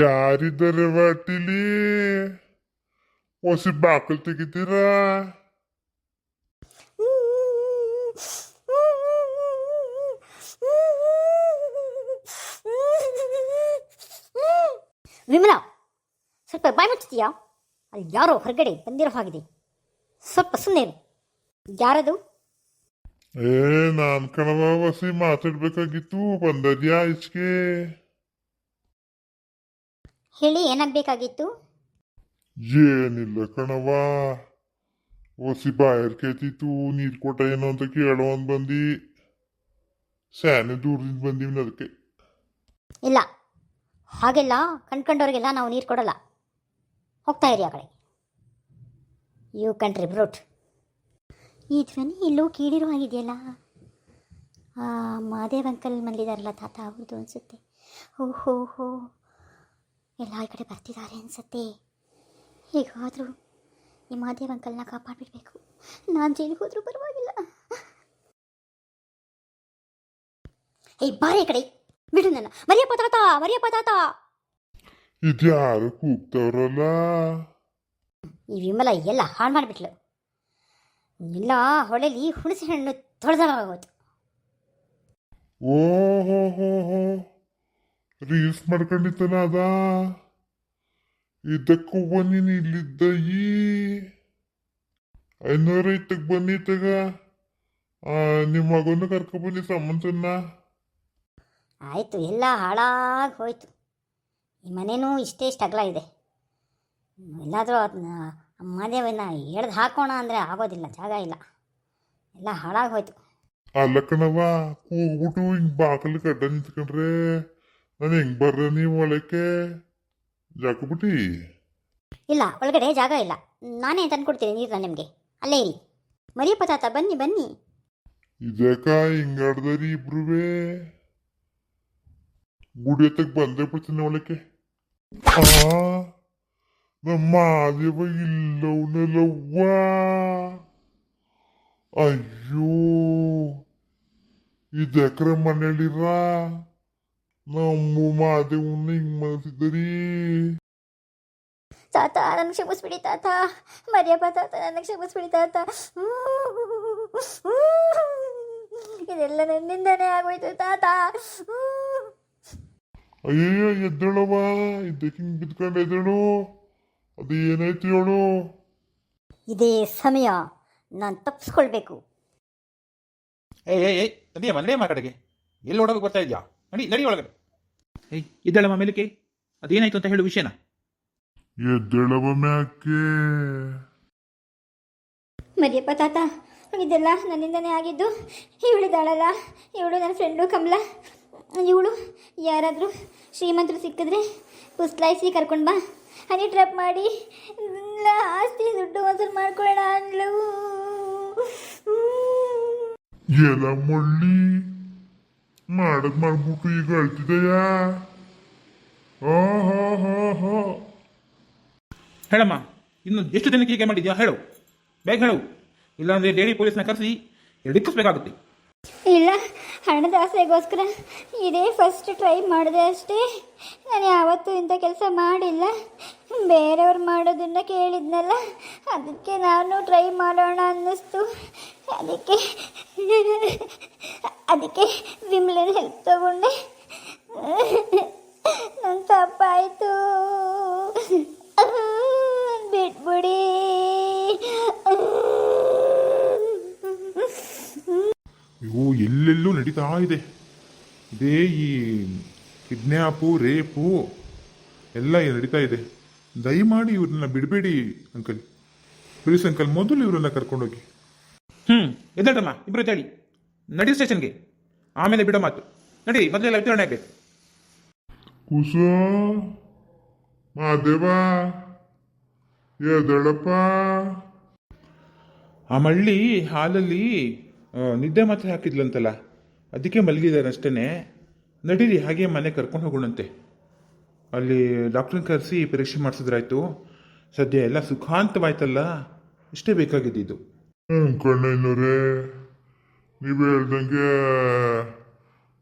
ಯಾರಿದ್ದಾರೆ ವಾಟಿಲಿ ಹೊಸ ಬಾಕಲ್ ತೆಗಿತೀರಾ? ವಿಮಲಾ ಸ್ವಲ್ಪ ಬಾಯ್ ಮುಚ್ಚಿದೀಯಾ? ಅಲ್ಲಿ ಯಾರೋ ಹೊರಗಡೆ ಬಂದಿರೋ ಹಾಗಿದೆ. ಸ್ವಲ್ಪ ಸುಮ್ಮನೆ ಯಾರದು? ಏ ನಾನ್ ಕಣವ ವಸಿ ಮಾತಾಡ್ಬೇಕಾಗಿತ್ತು. ಬಂದದ್ಯಾ ಈಚೆಗೆ ಹೇಳಿ ಏನಾಗಬೇಕಾಗಿತ್ತು? ಏನಿಲ್ಲ ಕಣವಾ ಓಸಿ ಬಾಯರ್ ಕೇತಿತ್ತು ನೀರು ಕೊಟ್ಟ ಏನು ಅಂತ ಕೇಳೋ ಅಂತ ಬಂದಿ. ಸ್ಯಾನೆ ದೂರದಿಂದ ಬಂದಿವಿ ಅದಕ್ಕೆ. ಇಲ್ಲ ಹಾಗೆಲ್ಲ ಕಣ್ಕಂಡವ್ರಿಗೆಲ್ಲ ನಾವು ನೀರು ಕೊಡಲ್ಲ. ಹೋಗ್ತಾ ಇರಿ ಆ ಕಡೆ. ಯು ಕಂಟ್ರಿ ಬ್ರೋಟ್ ಈ ಧ್ವನಿ ಎಲ್ಲೋ ಕೇಳಿರೋ ಆಗಿದೆಯಲ್ಲ ಆ ಮಾದೇವ್ ಅಂಕಲ್ ಮಲ್ಲಿದಾರಲ್ಲ ತಾತ ಅವ್ರದ್ದು ಅನಿಸುತ್ತೆ. ಓಹೋ ಹೋ ಹೋ ಎಲ್ಲ ಈ ಕಡೆ ಬರ್ತಿದ್ದಾರೆ ಅನಿಸುತ್ತೆ. ಹೇಗಾದರೂ ಈ ಮಾದೇವ್ ಅಂಕಲ್ನ ಕಾಪಾಡಿಬಿಡ್ಬೇಕು. ನಾನು ಜೈಲಿಗೆ ಹೋದರೂ ಪರವಾಗಿಲ್ಲ. ಏ ಬಾರಿ ಈ ಕಡೆ. ಬಿಡು ನನ್ನ. ಮರಿಯಪ್ಪ ತಾತ ಮರಿಯಪ್ಪ ತಾತ. ಇದ್ಯಾರು ಕೂಗ್ತವ್ರಲ್ಲ? ಈ ವಿಮಲ ಎಲ್ಲ ಹಾಳು ಮಾಡಿಬಿಟ್ಲು. ಎಲ್ಲ ಹೊಳೆಲಿ ಹುಣಸೆ ಹಣ್ಣು ತೊಳೆದಾಗೋಯ್ತು ಓ ಹೋ ಹೋ ಹೋ ರೀಲ್ಸ್ ಮಾಡ್ಕೊಂಡಿತ್ತನ ಅದ. ಇದಕ್ಕೂ ಬನ್ನಿ ಇಲ್ಲಿದ್ದ ಈ. ಐನೂರ ಐತಕ್ ಬನ್ನಿ ತಗ. ಆ, ನಿಮ್ಮ ಮಗನ ಕರ್ಕೊ ಬನ್ನಿ ಸಾಮಂತನ್ನ. ಆಯಿತು ಎಲ್ಲ ಹಾಳಾಗಿ ಹೋಯ್ತು. ಈ ಮನೇನೂ ಇಷ್ಟೇ ಇಷ್ಟು ಅಗಲ ಇದೆ ಎಲ್ಲಾದರೂ ಅದನ್ನ ಮಾದೇವನ್ನ ಎಳ್ದು ಹಾಕೋಣ ಅಂದರೆ ಆಗೋದಿಲ್ಲ ಜಾಗ ಇಲ್ಲ. ಎಲ್ಲ ಹಾಳಾಗಿ ಹೋಯ್ತು. ಅಲ್ಲ ಕಣವ ಕೂಗ್ಬಿಟ್ಟು ಹಿಂಗೆ ಬಾಕಲ್ ಕಡ್ಡ ನಿಂತ್ಕೊಂಡ್ರೆ. ನಾನು ಹೆಂಗ್ ಬರ್ರ ನೀವು ಒಳಕ್ಕೆ. ಜಾಕಬಿಟ್ಟಿ ಇಲ್ಲ ಒಳಗಡೆ ಜಾಗ ಇಲ್ಲ. ನಾನೇ ತಂದ್ಕೊಡ್ತೀನಿ ನೀರನ್ನ ನಿಮಗೆ. ಅಲ್ಲೇ ಇರಿ. ಮರಿಯಪ್ಪ ತಾತ ಬನ್ನಿ ಬನ್ನಿ. ಇದಕ್ಕ ಹಿಂಗಾಡ್ದರಿ ಇಬ್ರುವೆ. ಗುಡಿ ಹತ್ತಕ್ ಬಂದೇ ಬಿಡ್ತೀನಿ ಒಳಕ್ಕೆ. ನಮ್ಮ ಮಾದೇವ ಇಲ್ಲವನಲ್ಲವ್ವ. ಅಯ್ಯೋ ಇದಕ್ರ ಮನೇಲಿರ ನಮ್ಮ ಮಾದೇವನ್ನ ಹಿಂಗ್ ಮನಸಿದ್ದರಿ ತಾತ ನನಗೆ ಕ್ಷಮಿಸ್ಬಿಡಿ ತಾತ ಮರ್ಯಪ್ಪ ತಾತ ನನಗೆ ಕ್ಷಮಿಸ್ಬಿಡಿ ತಾತ ಇದೆಲ್ಲ ನನ್ನಿಂದನೇ ಆಗೋಯ್ತು ತಾತ ಅಯ್ಯಯ್ಯೋ ಎದ್ದಳವ ಇದಕ್ಕೆ ಹಿಂಗ್ ಬಿದ್ಕೊಂಡು ಎದ್ದಳು. ಅದು ಏನಾಯ್ತು ಹೇಳು. ಇದೇ ಸಮಯ ನಾನು ತಪ್ಪಿಸ್ಕೊಳ್ಬೇಕು ಏಯ್ ಏಯ್ ಏಯ್ ನಡಿಯಮ್ಮ ನಡಿಯಮ್ಮ ಆ ಕಡೆಗೆ ಎಲ್ಲಿ ಓಡೋಕೆ ಬರ್ತಾ ಇದೆಯಾ? ನಡಿ ನಡಿ ಒಳಗಡೆ. ಏಯ್ ಇದ್ದಾಳಮ್ಮ ಮೇಲಕ್ಕೆ? ಅದೇನಾಯ್ತು ಅಂತ ಹೇಳು ವಿಷಯನ. ಎದ್ದೇಳವ ಮ್ಯಾಕೆ? ಮರಿಯಪ್ಪ ತಾತ ಇದೆಲ್ಲ ನನ್ನಿಂದನೇ ಆಗಿದ್ದು. ಇವಳಿದಾಳಲ್ಲ ಇವಳು ನನ್ನ ಫ್ರೆಂಡು ಕಮಲ. ಇವಳು ಯಾರಾದರೂ ಶ್ರೀಮಂತರು ಸಿಕ್ಕಿದ್ರೆ ಪುಸ್ಲಾಯಿಸಿ ಕರ್ಕೊಂಡು ಬಾ. ಹನಿ ಟ್ರ್ಯಾಪ್ ಮಾಡಿ ಎಲ್ಲ ಆಸ್ತಿ ದುಡ್ಡು ವಸೂಲು ಮಾಡ್ಕೊಳ್ಳೋಣ ಅಂದ್ಲು. ಎಲ್ಲ ಮುಳ್ಳಿ. ಮಾಡದ್ ಮಾಡ್ಬಿಟ್ಟು ಈಗ ಅಳ್ತಿದೆಯಾ? ಆ ಹಾ ಹಾ ಹಾ. ಹೇಳಮ್ಮ ಇನ್ನು ಎಷ್ಟು ದಿನಕ್ಕೆ ಹೀಗೆ ಮಾಡಿದ್ಯಾ? ಹೇಳು. ಬೇಗ ಹೇಳು. ಇಲ್ಲಾಂದ್ರೆ ಲೇಡಿ ಪೊಲೀಸ್ನ ಕರೆಸಿ ಹಿಡಿಕಿಸ್ಬೇಕಾಗುತ್ತೆ ಇಲ್ಲ ಹಣದ ಆಸೆಗೋಸ್ಕರ ಇದೇ ಫಸ್ಟ್ ಟ್ರೈ ಮಾಡಿದೆ ಅಷ್ಟೇ. ನಾನು ಯಾವತ್ತೂ ಇಂಥ ಕೆಲಸ ಮಾಡಿಲ್ಲ. ಬೇರೆಯವ್ರು ಮಾಡೋದನ್ನ ಕೇಳಿದ್ನಲ್ಲ ಅದಕ್ಕೆ ನಾನು ಟ್ರೈ ಮಾಡೋಣ ಅನ್ನಿಸ್ತು. ಅದಕ್ಕೆ ಅದಕ್ಕೆ ವಿಮ್ಲನ್ ಹೆಲ್ಪ್ ತಗೊಂಡೆ. ನನ್ನ ತಪ್ಪಾಯಿತು. ಬಿಟ್ಬಿಡಿ. ಇವು ಎಲ್ಲೆಲ್ಲೂ ನಡೀತಾ ಇದೆ. ಇದೇ ಈ ಕಿಡ್ನ್ಯಾಪು ರೇಪು ಎಲ್ಲ ನಡೀತಾ ಇದೆ. ದಯಮಾಡಿ ಇವ್ರನ್ನ ಬಿಡಬೇಡಿ ಅಂಕಲ್. ಪ್ಲೀಸ್ ಅಂಕಲ್ ಮೊದಲು ಇವರನ್ನ ಕರ್ಕೊಂಡೋಗಿ. ಹ್ಞೂ ಎದ್ದೇಳಮ್ಮ ಇಬ್ಬರು ಎದ್ದೇಳಿ. ನಡಿ ಸ್ಟೇಷನ್ಗೆ. ಆಮೇಲೆ ಬಿಡೋ ಮಾತು. ನಡಿ ಮೊದಲೆಲ್ಲ ವಿತರಣೆ ಆಗಬೇಕು. ಕುಸ ಮಾದೇವ ಎದಳಪ್ಪ. ಆ ಮಳ್ಳಿ ಹಾಲಲ್ಲಿ ಆ, ನಿದ್ದೆ ಮಾತ್ರ ಹಾಕಿದ್ಲಂತಲ್ಲ ಅದಕ್ಕೆ ಮಲಗಿದ್ದಾರೆ ಅಷ್ಟೇ ನಡೀರಿ ಹಾಗೆ ಮನೆ ಕರ್ಕೊಂಡು ಹೋಗೋಣಂತೆ. ಅಲ್ಲಿ ಡಾಕ್ಟ್ರನ್ನ ಕರೆಸಿ ಪರೀಕ್ಷೆ ಮಾಡಿಸಿದ್ರಾಯ್ತು. ಸದ್ಯ ಎಲ್ಲ ಸುಖಾಂತವಾಯ್ತಲ್ಲ ಇಷ್ಟೇ ಬೇಕಾಗಿದ್ದಿದ್ದು. ಹ್ಞೂ ಕಣ್ಣಯ್ಯನವ್ರೆ ನೀವು ಹೇಳ್ದಂಗೆ,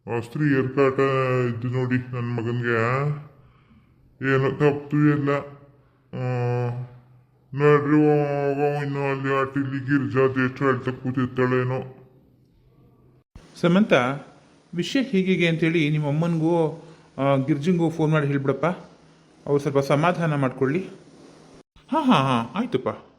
ಆ ಏರ್ಕಾಟ ಕಾಟ ಇದ್ದು ನೋಡಿ ನನ್ನ ಮಗನಿಗೆ. ಏನು, ತಪ್ಪು ಎಲ್ಲ. ನೋಡ್ರಿ ಇನ್ನು ಅಲ್ಲಿ ಆಟಿಲಿ ಗಿರ್ಜಾದ ಎಷ್ಟು ಹೇಳ್ತಾ ಕೂತಿರ್ತಾಳೇನೋ. ಸಮಂತ, ವಿಷಯ ಹೀಗೆ ಅಂತೇಳಿ ನಿಮ್ಮ ಅಮ್ಮನಿಗೂ ಗಿರ್ಜಂಗೂ ಫೋನ್ ಮಾಡಿ ಹೇಳ್ಬಿಡಪ್ಪ. ಅವ್ರು ಸ್ವಲ್ಪ ಸಮಾಧಾನ ಮಾಡ್ಕೊಳ್ಳಿ. ಹಾಂ ಹಾಂ ಹಾಂ, ಆಯ್ತಪ್ಪ.